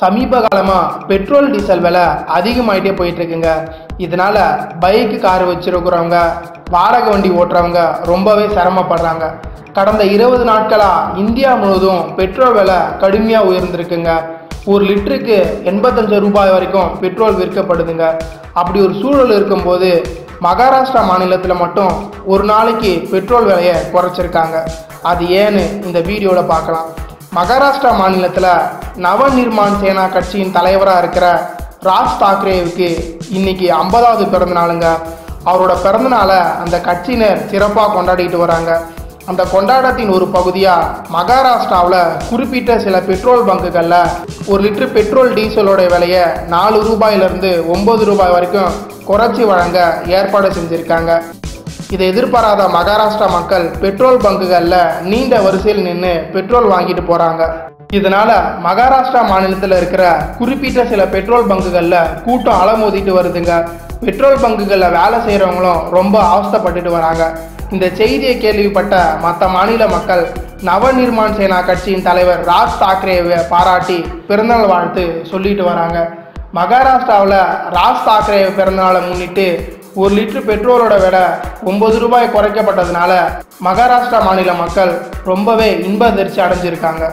சமீப காலமாக petrol diesel விலை அதிகமாயிட்டே போயிட்டுருக்குங்க. இதனால் பைக்கு கார் வச்சுருக்கிறவங்க வாடகை வண்டி ஓட்டுறவங்க ரொம்பவே சிரமப்படுறாங்க. கடந்த இருபது நாட்களாக இந்தியா முழுவதும் பெட்ரோல் விலை கடுமையாக உயர்ந்திருக்குங்க. ஒரு லிட்டருக்கு எண்பத்தஞ்சு ரூபாய் வரைக்கும் பெட்ரோல் விற்கப்படுதுங்க. அப்படி ஒரு சூழல் இருக்கும்போது மகாராஷ்டிரா மாநிலத்தில் மட்டும் ஒரு நாளைக்கு பெட்ரோல் விலையை குறைச்சிருக்காங்க. அது ஏன்னு இந்த வீடியோவில் பார்க்கலாம். மகாராஷ்டிரா மாநிலத்தில் நவநிர்மாண் சேனா கட்சியின் தலைவராக இருக்கிற ராஜ் தாக்கரேவுக்கு இன்னைக்கு ஐம்பதாவது பிறந்த நாளுங்க. அவரோட பிறந்தநாளை அந்த கட்சியினர் சிறப்பாக கொண்டாடிட்டு வராங்க. அந்த கொண்டாட்டத்தின் ஒரு பகுதியாக மகாராஷ்டிராவில் குறிப்பிட்ட சில பெட்ரோல் பங்குகளில் ஒரு லிட்டர் பெட்ரோல் டீசலோட விலையை நாலு ரூபாயிலிருந்து ஒம்பது ரூபாய் வரைக்கும் குறைச்சி வழங்க ஏற்பாடு செஞ்சுருக்காங்க. இதை எதிர்பாராத மகாராஷ்டிரா மக்கள் பெட்ரோல் பங்குகளில் நீண்ட வரிசையில் நின்று பெட்ரோல் வாங்கிட்டு போகிறாங்க இதனால மகாராஷ்டிரா மாநிலத்தில் இருக்கிற குறிப்பிட்ட சில பெட்ரோல் பங்குகளில் கூட்டம் அலமோதிட்டு வருதுங்க. பெட்ரோல் பங்குகளில் வேலை செய்கிறவங்களும் ரொம்ப அவஸ்தைப்பட்டுட்டு வராங்க. இந்த செய்தியை கேள்விப்பட்ட மற்ற மாநில மக்கள் நவ நிர்மாண் சேனா கட்சியின் தலைவர் ராஜ் தாக்கரேவை பாராட்டி பிறந்தநாள் வாழ்த்து சொல்லிட்டு வராங்க. மகாராஷ்டிராவில் ராஜ் தாக்கரே பிறந்தநாளை முன்னிட்டு ஒரு லிட்டர் பெட்ரோலோட விலை ஒன்பது ரூபாய் குறைக்கப்பட்டதுனால மகாராஷ்டிரா மாநில மக்கள் ரொம்பவே இன்ப அதிர்ச்சி அடைஞ்சிருக்காங்க.